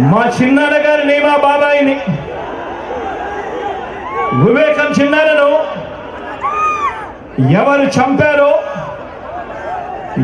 మా చిన్నాన్న గారిని మా బాబాయిని? వివేకం చిన్నారను ఎవరు చంపారో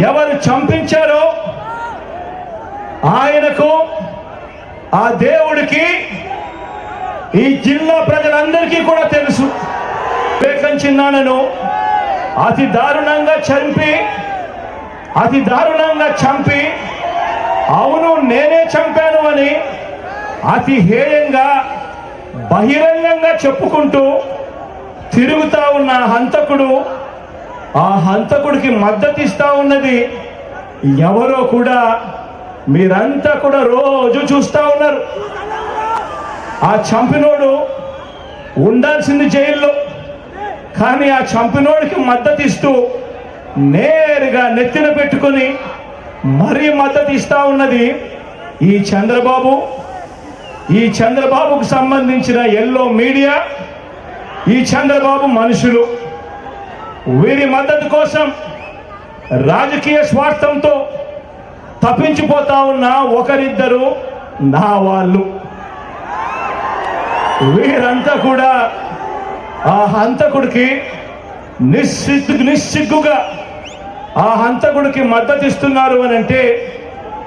ఎవరు చంపించారో ఆయనకు ఆ దేవుడికి ఈ జిల్లా ప్రజలందరికీ కూడా తెలుసు. వివేకం చిన్నానను అతి దారుణంగా చంపి అతి దారుణంగా చంపి అవును నేనే చంపాను అని అతి హేయంగా బహిరంగంగా చెప్పుకుంటూ తిరుగుతా ఉన్న హంతకుడు ఆ హంతకుడికి మద్దతు ఇస్తా ఉన్నది ఎవరో కూడా మీరంతా కూడా రోజు చూస్తూ ఉన్నారు. ఆ చంపినోడు ఉండాల్సింది జైల్లో కానీ ఆ చంపినోడికి మద్దతు ఇస్తూ నేరుగా నెత్తిన పెట్టుకొని మరీ మద్దతు ఇస్తా ఉన్నది ఈ చంద్రబాబు ఈ చంద్రబాబుకు సంబంధించిన ఎల్లో మీడియా ఈ చంద్రబాబు మనుషులు. వీరి మద్దతు కోసం రాజకీయ స్వార్థంతో తప్పించిపోతా ఉన్న ఒకరిద్దరు నా వాళ్ళు. వీరంతా కూడా ఆ హంతకుడికి నిస్సిగ్గు నిస్సిగ్గుగా ఆ హంతకుడికి మద్దతు ఇస్తున్నారు అని అంటే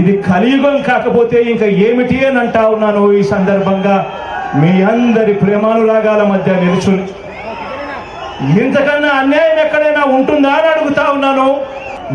ఇది కలియుగం కాకపోతే ఇంకా ఏమిటి అని అంటా ఉన్నాను ఈ సందర్భంగా మీ అందరి ప్రేమానురాగాల మధ్య నిలుచుని. ఇంతకన్నా అన్యాయం ఎక్కడైనా ఉంటుందా అని అడుగుతా ఉన్నాను.